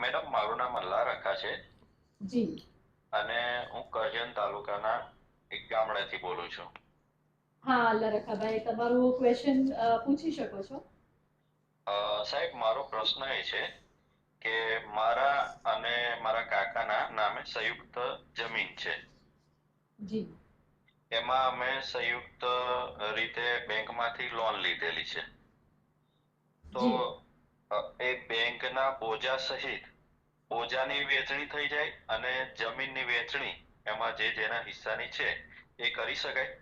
Madam મારું નામ અલ્લા રખા છે. જી. અને હું કરજણ તાલુકાના એક ગામડેથી બોલું છું. હા અલ્લા રખાભાઈ તમારું ક્વેશ્ચન પૂછી શકો છો? સાહેબ મારો પ્રશ્ન એ છે કે મારા અને મારા કાકાના નામે સંયુક્ત જમીન છે. જી. એમાં અમે સંયુક્ત રીતે બેંકમાંથી લોન લીધેલી છે. તો એ બેંકના બોજા સહિત બોજાની વેચણી થઈ જાય અને જમીનની વેચણી એમાં જે જેના હિસ્સાની છે એ કરી શકાય.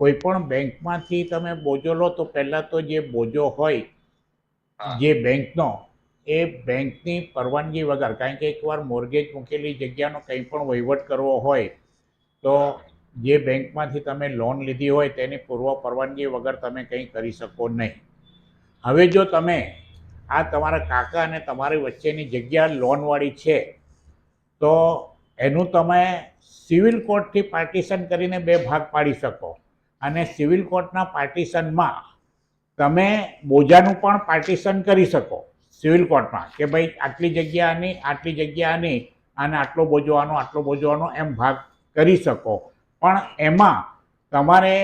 કોઈ પણ બેંકમાંથી તમે બોજો લો તો પહેલાં તો જે બોજો હોય. જે બેંકનો એ બેંકની પરવાનગી વગર કારણ કે એકવાર મોર્ગેજ મૂકેલી જગ્યાનો કંઈ પણ વહીવટ કરવો હોય તો જે બેંકમાંથી તમે લોન લીધી હોય તેની પૂર્વ પરવાનગી વગર તમે કંઈ કરી શકો નહીં. હવે જો તમે આ તમારા કાકા અને તમારી વચ્ચેની જગ્યા લોનવાળી છે, તો એનું તમે સિવિલ કોર્ટથી પાર્ટીશન કરીને બે ભાગ પાડી શકો. અને સિવિલ કોર્ટના પાર્ટીશનમાં તમે બોજાનું પણ પાર્ટીશન કરી શકો સિવિલ કોર્ટમાં, કે ભાઈ આટલી જગ્યાની આટલી જગ્યા આની, અને આટલો બોજવાનો આટલો બોજવાનો એમ ભાગ કરી શકો. પણ એમાં તમારે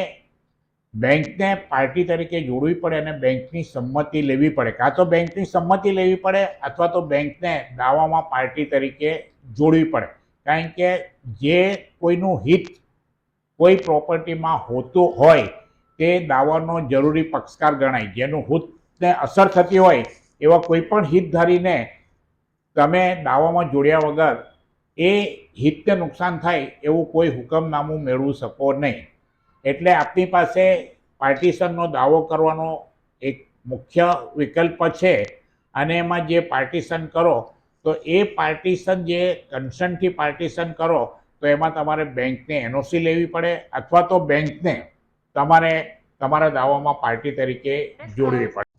બેંકને પાર્ટી તરીકે જોડવી પડે અને બેંકની સંમતિ લેવી પડે. કાં તો બેંકની સંમતિ લેવી પડે અથવા તો બેંકને દાવામાં પાર્ટી તરીકે જોડવી પડે. કારણ કે જે કોઈનું હિત કોઈ પ્રોપર્ટીમાં હોતું હોય, તે દાવાનો જરૂરી પક્ષકાર ગણાય. જેનું હિતને અસર થતી હોય, એવા કોઈ પણ હિતધારીને તમે દાવામાં જોડ્યા વગર એ હિતને નુકસાન થાય એવું કોઈ હુકમનામું મેળવી શકો નહીં. એટલે આપની પાસે પાર્ટીશનનો દાવો કરવાનો એક મુખ્ય વિકલ્પ છે અને એમાં જે પાર્ટીશન કરો તો એ પાર્ટીશન જે કન્સન્ટથી પાર્ટીશન કરો તો એમાં તમારે બેંકને એનઓસી લેવી પડે અથવા તો બેંકને તમારે તમારા દાવામાં પાર્ટી તરીકે જોડવી પડે.